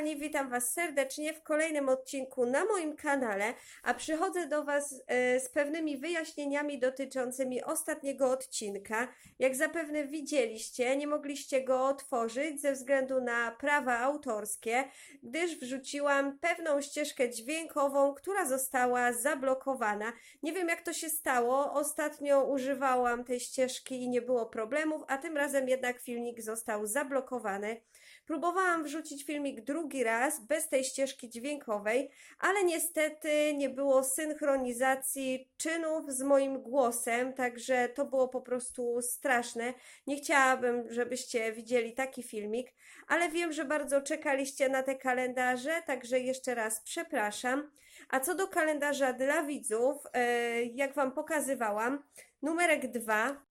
Kochani, witam Was serdecznie w kolejnym odcinku na moim kanale, a przychodzę do Was e, z pewnymi wyjaśnieniami dotyczącymi ostatniego odcinka. Jak zapewne widzieliście, nie mogliście go otworzyć ze względu na prawa autorskie, gdyż wrzuciłam pewną ścieżkę dźwiękową, która została zablokowana. Nie wiem jak to się stało, ostatnio używałam tej ścieżki i nie było problemów, a tym razem jednak filmik został zablokowany. Próbowałam wrzucić filmik drugi raz bez tej ścieżki dźwiękowej, ale niestety nie było synchronizacji czynów z moim głosem, także to było po prostu straszne. Nie chciałabym, żebyście widzieli taki filmik, ale wiem, że bardzo czekaliście na te kalendarze, także jeszcze raz przepraszam. A co do kalendarza dla widzów, e, jak Wam pokazywałam, numerek 2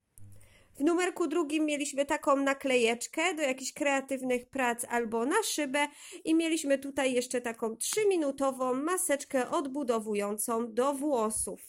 w numerku drugim mieliśmy taką naklejeczkę do jakichś kreatywnych prac albo na szybę i mieliśmy tutaj jeszcze taką 3-minutową maseczkę odbudowującą do włosów.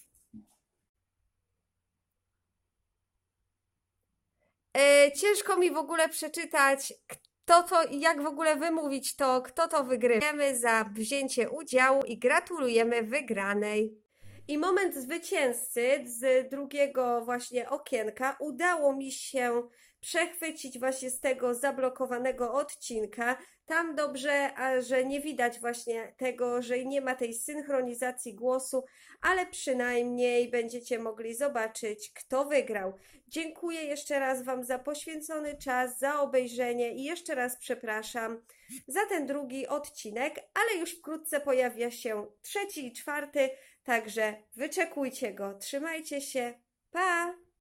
E, ciężko mi w ogóle przeczytać, kto to i jak w ogóle wymówić to, kto to wygrywa. Dziękujemy za wzięcie udziału i gratulujemy wygranej. I moment zwycięzcy z drugiego właśnie okienka udało mi się przechwycić właśnie z tego zablokowanego odcinka. Tam dobrze, że nie widać właśnie tego, że nie ma tej synchronizacji głosu, ale przynajmniej będziecie mogli zobaczyć, kto wygrał. Dziękuję jeszcze raz Wam za poświęcony czas, za obejrzenie i jeszcze raz przepraszam za ten drugi odcinek, ale już wkrótce pojawia się trzeci i czwarty. Także wyczekujcie go. Trzymajcie się. Pa!